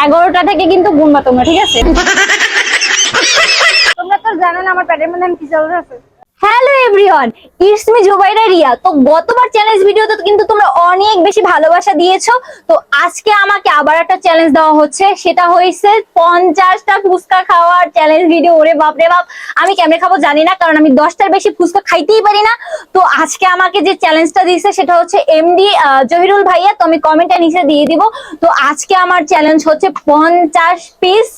এগারোটা থেকে কিন্তু গুনবা তোমরা ঠিক আছে? তোমরা তো জানো না আমার পেটের মধ্যে আমি কি চলতেছে hello everyone it's me Zubaira Riya তো গতবার চ্যালেঞ্জ ভিডিওতে কিন্তু তোমরা অনেক বেশি ভালোবাসা দিয়েছ। তো আজকে আমাকে আবার একটা চ্যালেঞ্জ দেওয়া হচ্ছে। সেটা হয়েছে পঞ্চাশটা ফুচকা খাওয়ার চ্যালেঞ্জ ভিডিও ওরে বাপ রে বাপ, আমি কেমনে খাব জানি না, কারণ আমি দশটার বেশি ফুচকা খাইতেই পারি না। তো আজকে আমাকে যে চ্যালেঞ্জটা দিয়েছে, সেটা হচ্ছে এমডি জহিরুল ভাইয়া, তো আমি কমেন্টে নিচে দিয়ে দিব। তো আজকে আমার চ্যালেঞ্জ হচ্ছে পঞ্চাশ পিস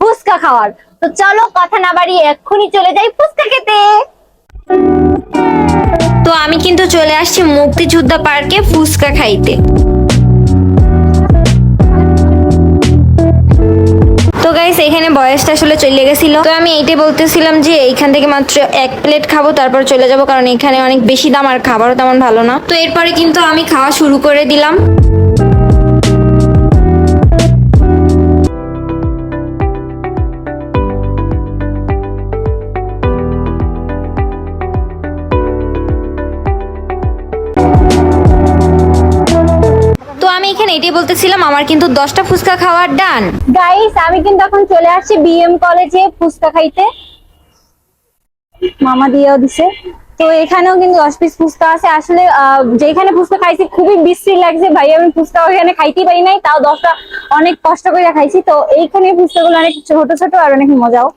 ফুচকা খাওয়ার। তো চলো কথা না বাড়িয়ে এক্ষুনি চলে যাই ফুচকা খেতে। তো আমি কিন্তু চলে আসছি মুক্তিযোদ্ধা পার্কে ফুচকা খাইতে। তো গাইস এখানে বয়সটা আসলে চলে গেছিল। তো আমি এইটাই বলতেছিলাম যে এইখান থেকে মাত্র এক প্লেট খাব, তারপর চলে যাব, কারণ এখানে অনেক বেশি দাম আর খাবারও তেমন ভালো না। তো এরপরে কিন্তু আমি খাওয়া শুরু করে দিলাম। আমি এখানে এটাই বলতেছিলাম, আমার কিন্তু দশটা ফুচকা খাওয়ার ডান। গাইস আমি কিন্তু এখন চলে আসছি বিএম কলেজে ফুচকা খাইতে। মামা দিয়েও দিছে। তো এখানেও কিন্তু দশ পিস ফুচকা আছে। আসলে যেখানে ফুচকা খাইছি, খুবই বিশ্রী লাগছে। ভাই, আমি ফুচকা ওইখানে খাইতেই পারি নাই, তাও দশটা অনেক কষ্ট করে খাইছি। তো এইখানে ফুচকাগুলো অনেক ছোট ছোট আর অনেক মজাও।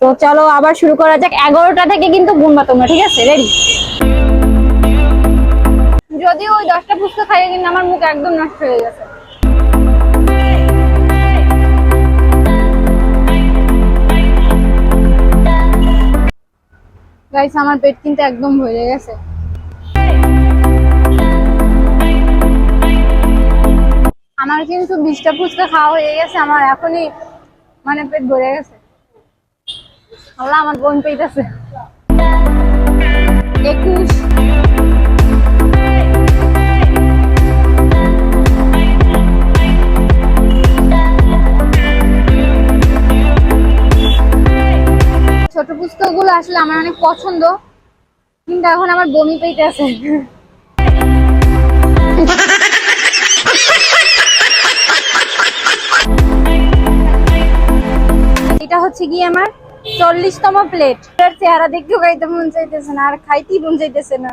তো চলো আবার শুরু করা যাক। এগারোটা থেকে কিন্তু গুনবা তোমরা, ঠিক আছে? রেডি যদিও ওই দশটা ফুচকা খাইয়ে কিন্তু আমার মুখ একদম নষ্ট হয়ে গেছে। গাইস আমার পেট কিন্তু একদম ভরে গেছে। আমার কিন্তু বিশটা ফুচকা খাওয়া হয়ে গেছে, আমার এখনই মানে পেট ভরে গেছে। আল্লাহ, আমার বোন পেইতেছে। একুশ পুস্তকগুলো আসলে আমার অনেক পছন্দ, কিন্তু এখন আমার বমি পেইতে আছে এটা হচ্ছে গিয়ে আমার চল্লিশতম প্লেট চেহারা দেখতেও খাইতে মন চাইতেছে না, আর খাইতেই মন চাইতেছে না।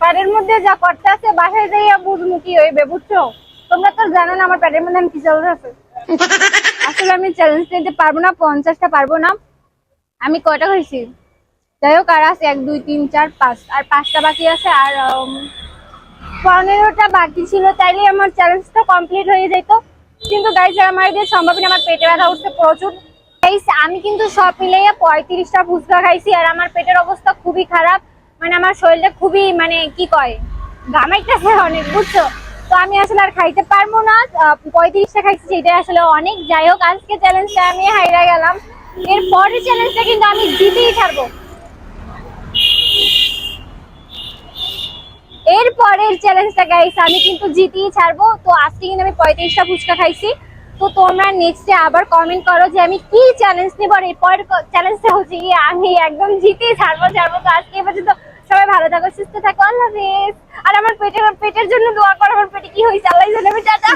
পেটের মধ্যে যা করতে আছে বাসায় যাইয়া বুঝমু কি হইবে, বুঝছ? তোমরা তো জানো না আমার পেটের মধ্যে আমি কি চলতেছে আসলে আমি চ্যালেঞ্জ নিতে পারব না, পঞ্চাশটা পারব না। আমি কয়টা হয়েছি? যাই হোক, আর আছে এক, দুই, তিন, চার, পাঁচ। আর পাঁচটা বাকি আছে, আর পনেরোটা বাকি ছিল, তাইলে আমার চ্যালেঞ্জটা কমপ্লিট হয়ে যেত। কিন্তু গাইজ আমার এদের সম্ভব না, আমার পেটে ব্যথা উঠছে প্রচুর। গাইজ আমি কিন্তু সব মিলাইয়া পঁয়ত্রিশটা ফুচকা খাইছি, আর আমার পেটের অবস্থা খুবই খারাপ। মানে আমার শরীরটা খুবই মানে কি কয়, ঘামাইতেছে অনেক, বুঝছ? তো আমি আসলে আর খাইতে পারব না। পঁয়ত্রিশটা খাইছি, সেটাই আসলে অনেক। যাই হোক, আজকে চ্যালেঞ্জটা আমি হাইরা গেলাম। এর পরের চ্যালেঞ্জটা কিন্তু আমি জিতেই ছাড়বো। এর পরের চ্যালেঞ্জটা গাইস আমি কিন্তু জিতেই ছাড়বো। তো আজকে কিন্তু আমি পঁয়ত্রিশটা ফুচকা খাইছি। তো তোমরা নেক্সটে আবার কমেন্ট করো যে আমি কি চ্যালেঞ্জ নিব আর এরপর চ্যালেঞ্জটা হচ্ছে কি আমি একদম জিতেই ছাড়বো ছাড়বো। তো আজকে এ পর্যন্ত সবাই ভালো থাকো, সুস্থ থাকো। আল্লাহ হাফেজ। আর আমার পেটের পেটের জন্য দোয়া করো, আমার পেটে কি হয়েছে? আল্লাহ জানে আমি টাটা।